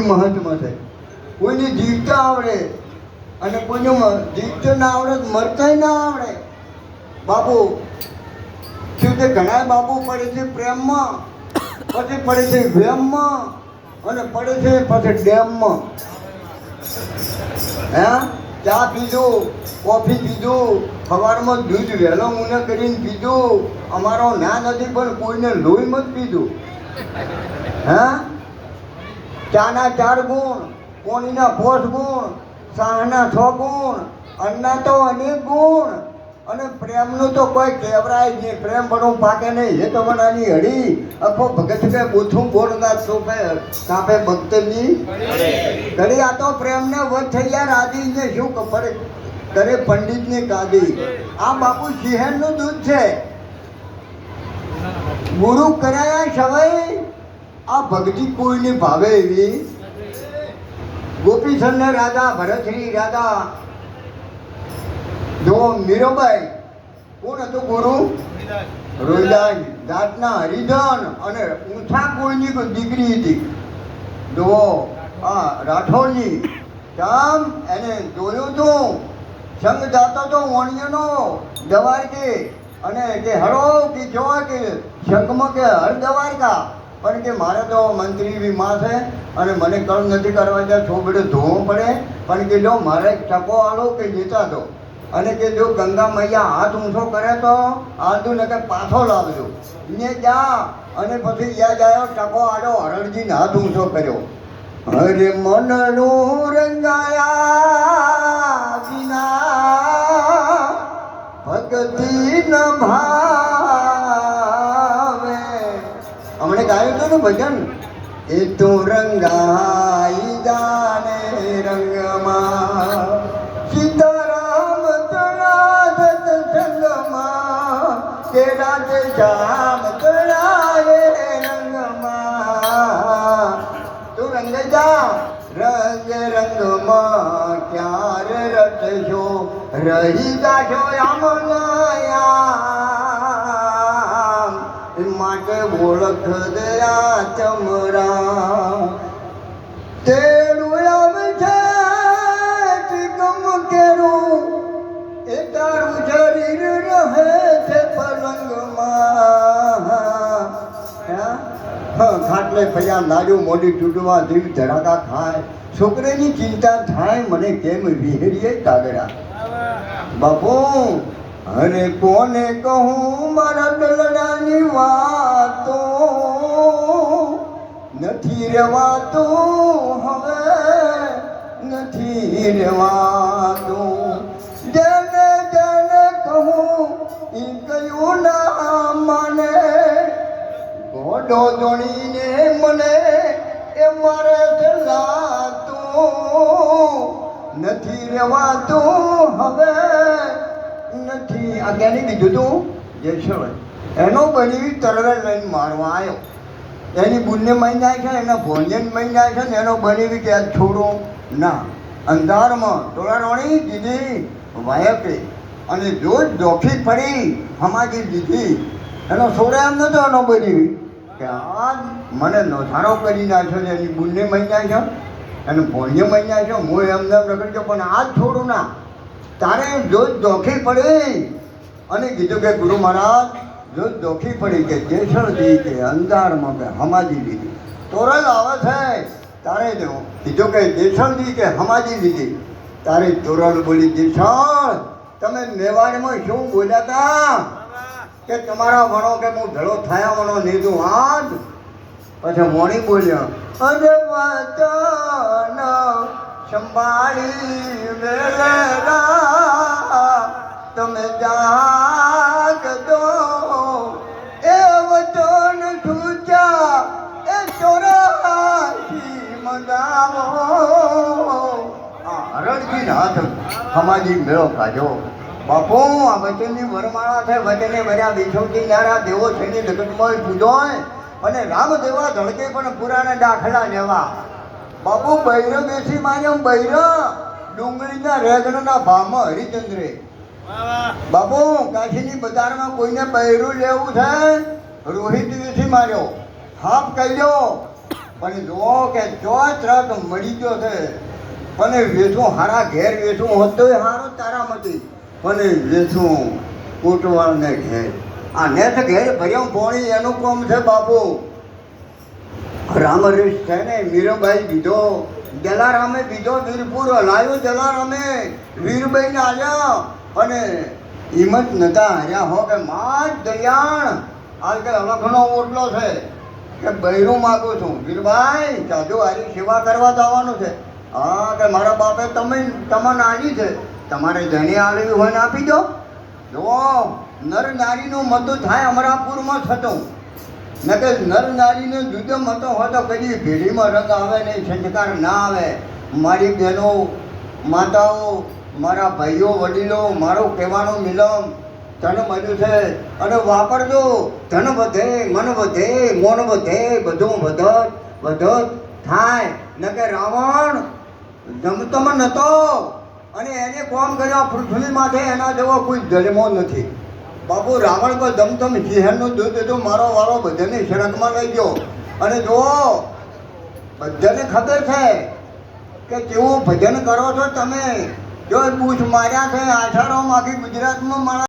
કોઈ મહત્વ થાય. કોઈને જીવતા આવડે અને કોઈને જીવતા ના આવડે મરતા ના આવડે. બાપુ, શું તે ઘણા બાપુ પડે છે પ્રેમમાં, પછી પડે છે વ્યમમાં અને પડે છે પછી ડેમમાં. હે? ચા પીધું, કોફી પીધું, સવારમાં દૂધ વહેલો મુને કરીને પીધું. અમારો ના નથી પણ કોઈને લોહી મત પીધું. હે? ચાના ચાર ગુણ કોણીના પોષ ગુણ સાહના છ ગુણ, અન્ના તો અનેક ગુણ. અને પ્રેમનું તો કોઈ કહેવરાય નહીં. પ્રેમ બનવું પાકે નહીં. એ તો મનાની હડી અખો ભગત કે બુથું ગોળ સોપે, કાપે ભક્તની. ઘડી આ તો પ્રેમને વધ થઈ ગયા. રાજી ને શું ખબર કરે પંડિતની કાદી આ બાપુ સિંહણનું દૂધ છે. ગુરુ કરાયા સવાય આ ભક્તિ કોઈને ભાવે એવી? ગોપીચંદ રાધા ભરતશ્રી રાધા. જો મીરાબાઈ કોણ હતું ગુરુ રોહિદાસ. જાતના હરિજન અને ઊંચા કુળની દીકરી હતી? જો આ રાઠોડની કામ એને જોયું તું સંગ જાતો તો વણિયાનો દવારકે અને કે હરો કે જોવા કે સંગમાં કે હર દવારકા પણ કે મારે તો મંત્રી વીમા છે અને મને કળ નથી કરવા દે થોબડે ધોવું પડે. પણ કે જો મારે ટકો આલો કે જીતા દો. અને કે જો ગંગા મૈયા હાથ ઊંચો કરે તો આદુ ને કે પાછો લાવજો. ને જા. અને પછી યાદ આવ્યો ટકો આડો હરણજીને હાથ ઊંચો કર્યો. હરે મનનું રંગાયા વિના. ભગતી ન ભાવે ને ભજન. એ તો રંગાઈ જાને રંગમાં. સીતારામ તળા સંગમાં કે રાધે શ્યામ તળાએ રંગમાં. તું રંગ જા રંગ રંગમાં ક્યારે રટશો રહી જાશો આમ ઓળખ દયા ચમરા તેડું આવે છે ગમ કેરું એ તારું શરીર રહે છે પલંગમાં ખાટલે પૈયા લાડુ મોડી તૂટવા જીવ ધડાકા ખાય છોકરીની ચિંતા થાય મને કેમ વિહેરીએ કાગડા બાપુ અરે કોને કહું મારા દલડાની વાતો? નથી રેવાતો, હવે નથી રેવાતો. જેને જેને કહું, એ કયું ના મને? ઘોડો દોણીને મને એ મારે દલાતો નથી રેવાતો, હવે નથી. આ ક્યાંની કીધું તું? જયશ્વર એનો બની તરવે લઈને મારવા આવ્યો એની બુનને મહિના છે એના ભોજન મહિના છે ને એનો બની કે છોડું ના. અંધારમાં ટોળારોણી દીધી વાયકે. અને જો જોખી પડી, હમાજી દીધી એનો છોડે એમ નતો એનો બની. કે આ મને નોધારો કરી નાખ્યો છે, એની બુનને જાય છે એનું ભોંજ્ય મહિના છે હું એમને એમ રખડ્યો, પણ આ છોડું ના. તારે જો દોખી પડી? અને કીધું કે ગુરુ મહારાજ જો દોખી પડી કે જેસળજી કે અંધારમાં કે હમાજી લીધી. તોરલ આવે છે. તારે જો કીધું કે જેસળજી કે હમાજી લીધી. તારે તોરલ બોલી જેસળ તમે મેવાડમાં શું બોલ્યા હતા કે તમારા વણો કે હું ધડો થયા વણો લીધું આજ? પછી મોણી બોલ્યા, અરે વચન સંભાળી વેલેલા, તમે જાગજો એ વચન છૂચ્યા એ ચોરાશી મગાવો. હરણજી નાથ, હમાજી મેળો કાઢો. બાપો, આ વચનની વરમાળા છે, વચને વર્યા વિછોટી નારા દેવો છે ની જગતમય પૂજો અને રામ દેવા ધડકે પણ પુરાણા દાખલા લેવા. બાપુ બૈર બેસી માન્યો બૈર ડુંગળીના રેગણના ભાવમાં હરિચંદ્રે. બાપુ કાશીની બજારમાં કોઈને બૈરું લેવું છે? રોહિત વેસી માર્યો. હાફ કહી પણ જો કે જો ટ્રક મળી ગયો છે. પણ વેચું હારા ઘેર વેચું હોત હારો હારો તારામાંથી. પણ વેચું કોટવાળને ઘેર. આ નેટ ઘેર ભર્યો પોણી એનું કોમ છે બાપુ. રામરેશ છે ને, મીરાબાઈ બીજો, જલારામે બીજો વીરપુર હલાયો, જલારામે વીરબાઈને આવ્યા અને હિંમત નતા હાર્યા. હો કે માત દયાણ. હાલ કે અલખનો ઓટલો છે. કે બૈરું માગું છું. વીરભાઈ, જાજુ આરી સેવા કરવા જવાનું છે. હા, કે મારા બાપે તમે, તમને આવી છે. તમારે જેને આવી હોય ને આપી દો. જો નર નારીનું મતું થાય અમરાપુરમાં થતું. નકે નર નારીનો જુદો મતો હોય તો કદી ભેડીમાં રંગ આવે નહીં, સંસ્કાર ના આવે. મારી બહેનો, માતાઓ, મારા ભાઈઓ, વડીલો, મારો કહેવાનો મિલમ ધન મળ્યું છે. અને વાપરજો. ધન વધે, મન વધે, મોન વધે, બધું વધત વધત થાય. નકે રાવણ જમતમ નતો. અને એને કોમ કર્યા પૃથ્વીમાંથી એના જેવો કોઈ જન્મો નથી. બાપુ, રાવણ પર ધમધમ સિંહણનું દૂધ હતું મારો વાળો બધાને શરકમાં લઈ ગયો. અને જો બધાને ખબર છે કે કેવું ભજન કરો છો તમે. જો પૂછ માર્યા છે આઠારો આખી ગુજરાતમાં મારા